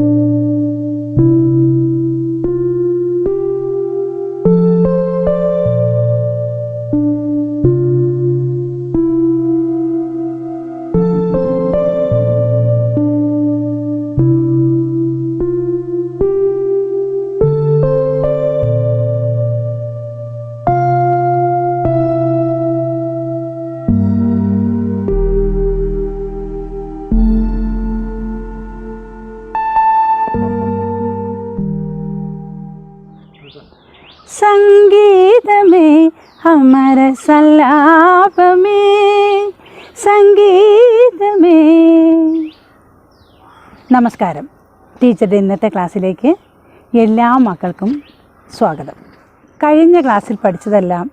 സംഗീതമേ സംഗീതമേ. നമസ്കാരം. ടീച്ചറുടെ ഇന്നത്തെ ക്ലാസ്സിലേക്ക് എല്ലാ മക്കൾക്കും സ്വാഗതം. കഴിഞ്ഞ ക്ലാസ്സിൽ പഠിച്ചതെല്ലാം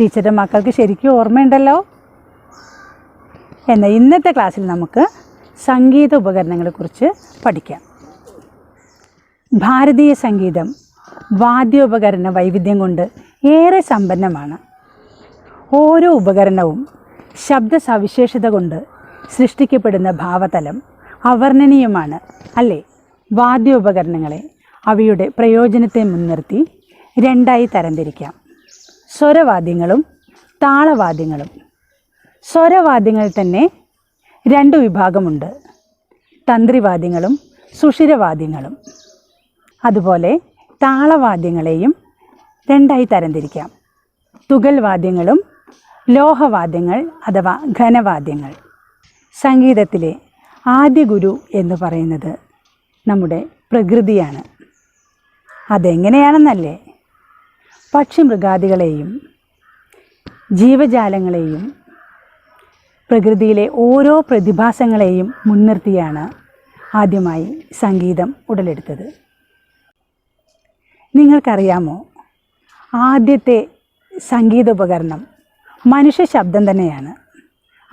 ടീച്ചറുടെ മക്കൾക്ക് ശരിക്കും ഓർമ്മയുണ്ടല്ലോ? എന്നാൽ ഇന്നത്തെ ക്ലാസ്സിൽ നമുക്ക് സംഗീത ഉപകരണങ്ങളെക്കുറിച്ച് പഠിക്കാം. ഭാരതീയ സംഗീതം വാദ്യോപകരണ വൈവിധ്യം കൊണ്ട് ഏറെ സമ്പന്നമാണ്. ഓരോ ഉപകരണവും ശബ്ദ സവിശേഷത കൊണ്ട് സൃഷ്ടിക്കപ്പെടുന്ന ഭാവതലം അവർണനീയമാണ് അല്ലേ? വാദ്യോപകരണങ്ങളെ അവയുടെ പ്രയോജനത്തെ മുൻനിർത്തി രണ്ടായി തരംതിരിക്കാം. സ്വരവാദ്യങ്ങളും താളവാദ്യങ്ങളും. സ്വരവാദ്യങ്ങളിൽ തന്നെ രണ്ട് വിഭാഗമുണ്ട്. തന്ത്രിവാദ്യങ്ങളും സുഷിരവാദ്യങ്ങളും. അതുപോലെ താളവാദ്യങ്ങളെയും രണ്ടായി തരംതിരിക്കാം. തുകൽ വാദ്യങ്ങളും ലോഹവാദ്യങ്ങൾ അഥവാ ഘനവാദ്യങ്ങൾ. സംഗീതത്തിലെ ആദ്യ ഗുരു എന്ന് പറയുന്നത് നമ്മുടെ പ്രകൃതിയാണ്. അതെങ്ങനെയാണെന്നല്ലേ? പക്ഷിമൃഗാദികളെയും ജീവജാലങ്ങളെയും പ്രകൃതിയിലെ ഓരോ പ്രതിഭാസങ്ങളെയും മുൻനിർത്തിയാണ് ആദ്യമായി സംഗീതം ഉടലെടുത്തത്. നിങ്ങൾക്കറിയാമോ? ആദ്യത്തെ സംഗീതോപകരണം മനുഷ്യ ശബ്ദം തന്നെയാണ്.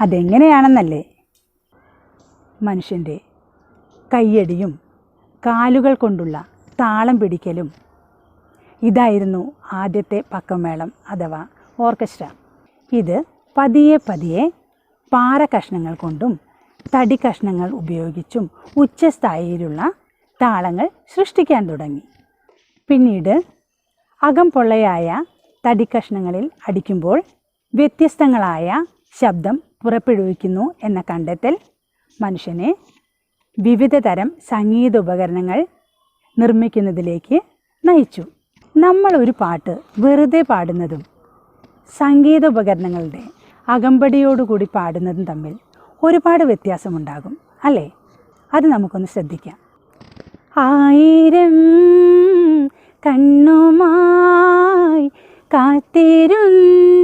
അതെങ്ങനെയാണെന്നല്ലേ? മനുഷ്യന്റെ കയ്യടിയും കാലുകൾ കൊണ്ടുള്ള താളം പിടിക്കലും. ഇതായിരുന്നു ആദ്യത്തെ പക്കമേളം അഥവാ ഓർക്കസ്ട്ര. ഇത് പതിയെ പതിയെ പാറ കഷ്ണങ്ങൾ കൊണ്ടും തടി കഷ്ണങ്ങൾ ഉപയോഗിച്ചും ഉച്ചസ്ഥായിയിലുള്ള താളങ്ങൾ സൃഷ്ടിക്കാൻ തുടങ്ങി. പിന്നീട് അകം പൊള്ളയായ തടിക്കഷ്ണങ്ങളിൽ അടിക്കുമ്പോൾ വ്യത്യസ്തങ്ങളായ ശബ്ദം പുറപ്പെടുവിക്കുന്നു എന്ന കണ്ടെത്തൽ മനുഷ്യനെ വിവിധ തരം സംഗീത ഉപകരണങ്ങൾ നിർമ്മിക്കുന്നതിലേക്ക് നയിച്ചു. നമ്മൾ ഒരു പാട്ട് വെറുതെ പാടുന്നതും സംഗീത ഉപകരണങ്ങളുടെ അകമ്പടിയോടുകൂടി പാടുന്നതും തമ്മിൽ ഒരുപാട് വ്യത്യാസമുണ്ടാകും അല്ലേ? അത് നമുക്കൊന്ന് ശ്രദ്ധിക്കാം. ആയിരം കണ്ണുമായി കാത്തിരുന്നു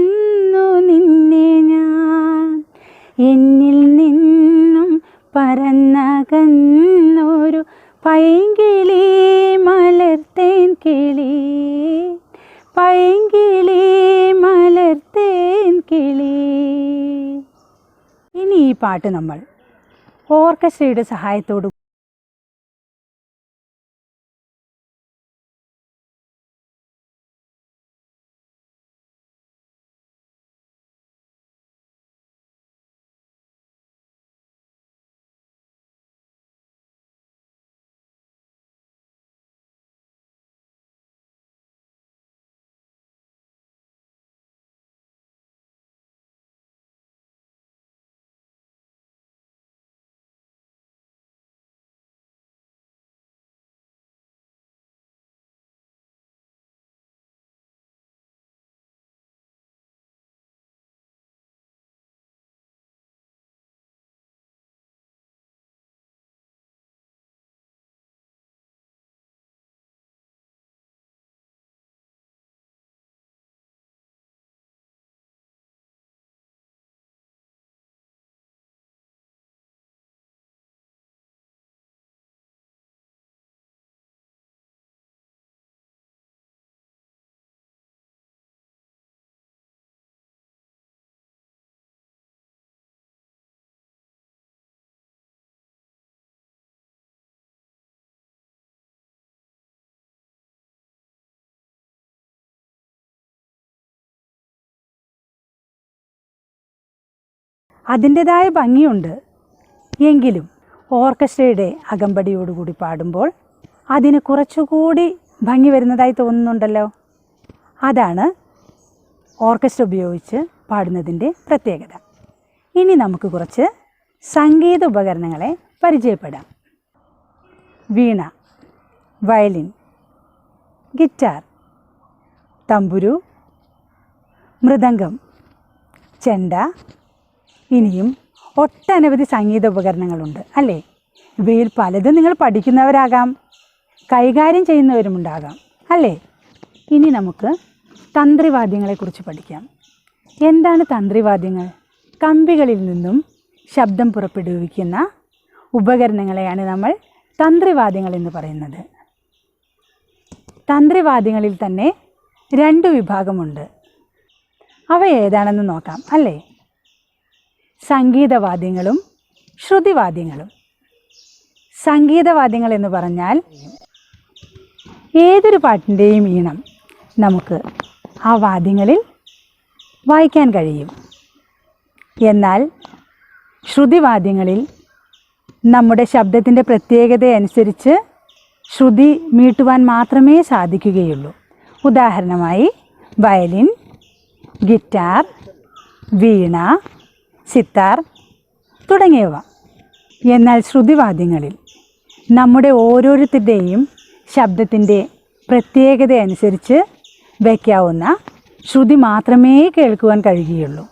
എന്നിൽ നിന്നും പരന്നകന്നൊരു പൈങ്കിളി മലർത്തേൻ കിളി. പൈങ്കിളി മലർത്തേൻ കിളി. ഇനി ഈ പാട്ട് നമ്മൾ ഓർക്കസ്ട്രയുടെ സഹായത്തോടു അതിന്റെതായ ഭംഗിയുണ്ട്. എങ്കിലും ഓർക്കസ്ട്രയുടെ അകമ്പടിയോടുകൂടി പാടുമ്പോൾ അതിന് കുറച്ചുകൂടി ഭംഗി വരുന്നതായി തോന്നുന്നുണ്ടല്ലോ. അതാണ് ഓർക്കസ്ട്ര ഉപയോഗിച്ച് പാടുന്നതിന്റെ പ്രത്യേകത. ഇനി നമുക്ക് കുറച്ച് സംഗീത ഉപകരണങ്ങളെ പരിചയപ്പെടാം. വീണ വയലിൻ ഗിറ്റാർ തമ്പുരു മൃദംഗം ചെണ്ട ഇനിയും ഒട്ടനവധി സംഗീത ഉപകരണങ്ങളുണ്ട് അല്ലേ? ഇവയിൽ പലതും നിങ്ങൾ പഠിക്കുന്നവരാകാം കൈകാര്യം ചെയ്യുന്നവരുമുണ്ടാകാം അല്ലേ? ഇനി നമുക്ക് തന്ത്രിവാദ്യങ്ങളെക്കുറിച്ച് പഠിക്കാം. എന്താണ് തന്ത്രിവാദ്യങ്ങൾ? കമ്പികളിൽ നിന്നും ശബ്ദം പുറപ്പെടുവിക്കുന്ന ഉപകരണങ്ങളെയാണ് നമ്മൾ തന്ത്രിവാദ്യങ്ങൾ എന്ന് പറയുന്നത്. തന്ത്രിവാദ്യങ്ങളിൽ തന്നെ രണ്ട് വിഭാഗമുണ്ട്. അവ ഏതാണെന്ന് നോക്കാം അല്ലേ? സംഗീതവാദ്യങ്ങളും ശ്രുതിവാദ്യങ്ങളും. സംഗീതവാദ്യങ്ങൾ എന്ന് പറഞ്ഞാൽ ഏതൊരു പാട്ടിന്റെയും ഈണം നമുക്ക് ആ വാദ്യങ്ങളിൽ വായിക്കാൻ കഴിയും. എന്നാൽ ശ്രുതിവാദ്യങ്ങളിൽ നമ്മുടെ ശബ്ദത്തിന്റെ പ്രത്യേകത അനുസരിച്ച് ശ്രുതി മീട്ടുവാൻ മാത്രമേ സാധിക്കുകയുള്ളൂ. ഉദാഹരണമായി വയലിൻ ഗിറ്റാർ വീണ സിത്താർ തുടങ്ങിയവ. എന്നാൽ ശ്രുതിവാദ്യങ്ങളിൽ നമ്മുടെ ഓരോരുത്തരുടെയും ശബ്ദത്തിന്റെ പ്രത്യേകത അനുസരിച്ച് വയ്ക്കാവുന്ന ശ്രുതി മാത്രമേ കേൾക്കുവാൻ കഴിയുകയുള്ളൂ.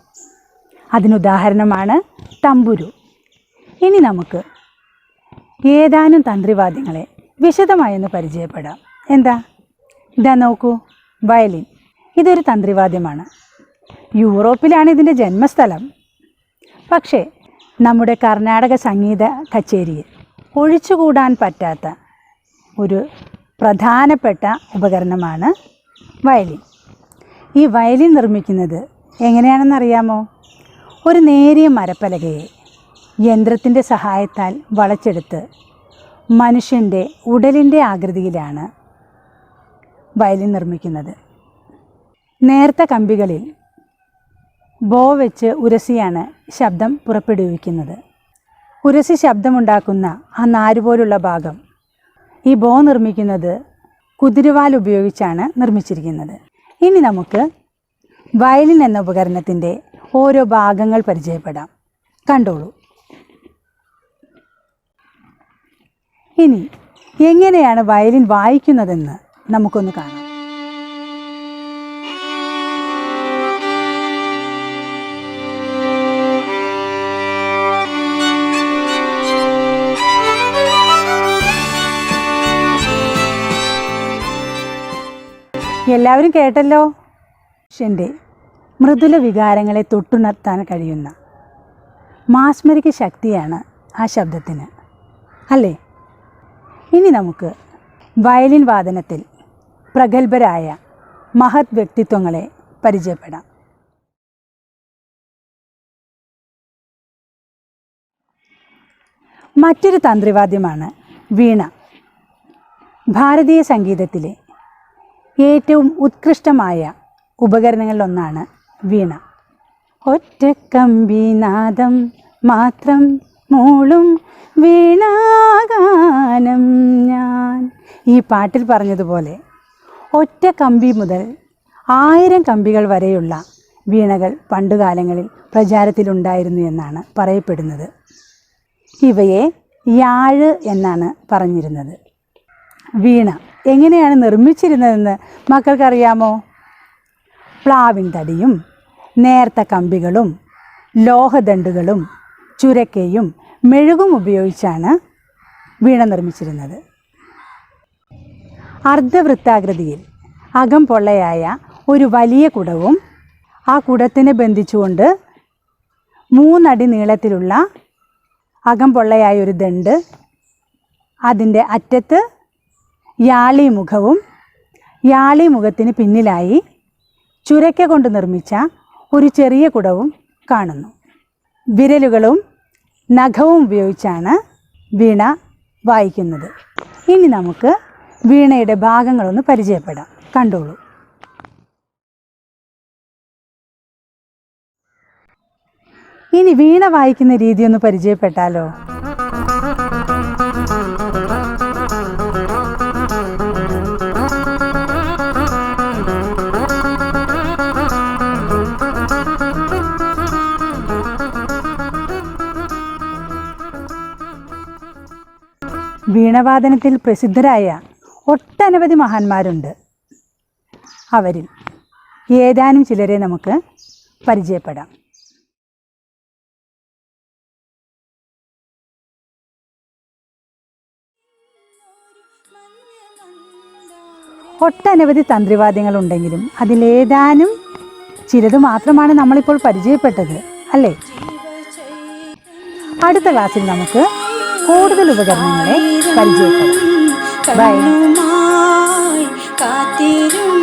അതിനുദാഹരണമാണ് തമ്പുരു. ഇനി നമുക്ക് ഏതാനും തന്ത്രിവാദ്യങ്ങളെ വിശദമായൊന്ന് പരിചയപ്പെടാം. എന്താ? ഇതാ നോക്കൂ വയലിൻ. ഇതൊരു തന്ത്രിവാദ്യമാണ്. യൂറോപ്പിലാണ് ഇതിന്റെ ജന്മസ്ഥലം. പക്ഷേ നമ്മുടെ കർണാടക സംഗീത കച്ചേരിയിൽ ഒഴിച്ചുകൂടാൻ പറ്റാത്ത ഒരു പ്രധാനപ്പെട്ട ഉപകരണമാണ് വയലിൻ. ഈ വയലിൻ നിർമ്മിക്കുന്നത് എങ്ങനെയാണെന്നറിയാമോ? ഒരു നേരിയ മരപ്പലകയെ യന്ത്രത്തിന്റെ സഹായത്താൽ വളച്ചെടുത്ത് മനുഷ്യന്റെ ഉടലിന്റെ ആകൃതിയിലാണ് വയലിൻ നിർമ്മിക്കുന്നത്. നേർത്ത കമ്പികളിൽ ബോ വെച്ച് ഉരസിയാണ് ശബ്ദം പുറപ്പെടുവിക്കുന്നത്. ഉരസി ശബ്ദമുണ്ടാക്കുന്ന ആ നാരുപോലുള്ള ഭാഗം. ഈ ബോ നിർമ്മിക്കുന്നത് കുതിരവാൽ ഉപയോഗിച്ചാണ് നിർമ്മിച്ചിരിക്കുന്നത്. ഇനി നമുക്ക് വയലിൻ എന്ന ഉപകരണത്തിന്റെ ഓരോ ഭാഗങ്ങൾ പരിചയപ്പെടാം. കണ്ടോളൂ. ഇനി എങ്ങനെയാണ് വയലിൻ വായിക്കുന്നതെന്ന് നമുക്കൊന്ന് കാണാം. എല്ലാവരും കേട്ടല്ലോ? മനുഷ്യന്റെ മൃദുല വികാരങ്ങളെ തൊട്ടുണർത്താൻ കഴിയുന്ന മാസ്മരിക ശക്തിയാണ് ആ ശബ്ദത്തിന്. അല്ലേ? ഇനി നമുക്ക് വയലിൻ വാദനത്തിൽ പ്രഗത്ഭരായ മഹത് വ്യക്തിത്വങ്ങളെ പരിചയപ്പെടാം. മറ്റൊരു തന്ത്രിവാദ്യമാണ് വീണ. ഭാരതീയ സംഗീതത്തിലെ ഏറ്റവും ഉത്കൃഷ്ടമായ ഉപകരണങ്ങളിലൊന്നാണ് വീണ. ഒറ്റ ഒറ്റക്കമ്പിനാദം മാത്രം മൂളും വീണാഗാനം ഞാൻ. ഈ പാട്ടിൽ പറഞ്ഞതുപോലെ ഒറ്റ കമ്പി മുതൽ ആയിരം കമ്പികൾ വരെയുള്ള വീണകൾ പണ്ടുകാലങ്ങളിൽ പ്രചാരത്തിലുണ്ടായിരുന്നു എന്നാണ് പറയപ്പെടുന്നത്. ഇവയെ യാഴ് എന്നാണ് പറഞ്ഞിരുന്നത്. വീണ എങ്ങനെയാണ് നിർമ്മിച്ചിരുന്നതെന്ന് മക്കൾക്കറിയാമോ? പ്ലാവിൻ തടിയും നേർത്ത കമ്പികളും ലോഹദണ്ടുകളും ചുരക്കയും മെഴുകും ഉപയോഗിച്ചാണ് വീണ നിർമ്മിച്ചിരുന്നത്. അർദ്ധവൃത്താകൃതിയിൽ അകം പൊള്ളയായ ഒരു വലിയ കുടവും ആ കുടത്തിനെ ബന്ധിച്ചുകൊണ്ട് മൂന്നടി നീളത്തിലുള്ള അകം പൊള്ളയായ ഒരു ദണ്ട് അതിന്റെ അറ്റത്ത് യാളി മുഖവും യാളി മുഖത്തിന് പിന്നിലായി ചുരക്ക കൊണ്ട് നിർമ്മിച്ച ഒരു ചെറിയ കുടവും കാണുന്നു. വിരലുകളും നഖവും ഉപയോഗിച്ചാണ് വീണ വായിക്കുന്നത്. ഇനി നമുക്ക് വീണയുടെ ഭാഗങ്ങളൊന്ന് പരിചയപ്പെടാം. കണ്ടോളൂ. ഇനി വീണ വായിക്കുന്ന രീതി ഒന്ന് പരിചയപ്പെട്ടാലോ? വീണവാദനത്തിൽ പ്രസിദ്ധരായ ഒട്ടനവധി മഹാന്മാരുണ്ട്. അവരിൽ ഏതാനും ചിലരെ നമുക്ക് പരിചയപ്പെടാം. ഒട്ടനവധി തന്ത്രിവാദ്യങ്ങളുണ്ടെങ്കിലും അതിലേതാനും ചിലത് മാത്രമാണ് നമ്മളിപ്പോൾ പരിചയപ്പെട്ടത് അല്ലേ? അടുത്ത ക്ലാസ്സിൽ നമുക്ക് കൂടുതൽ ഉപകരണങ്ങളെ പരിചയപ്പെടാം ബൈ കണ്ണുമായി കാത്തിരും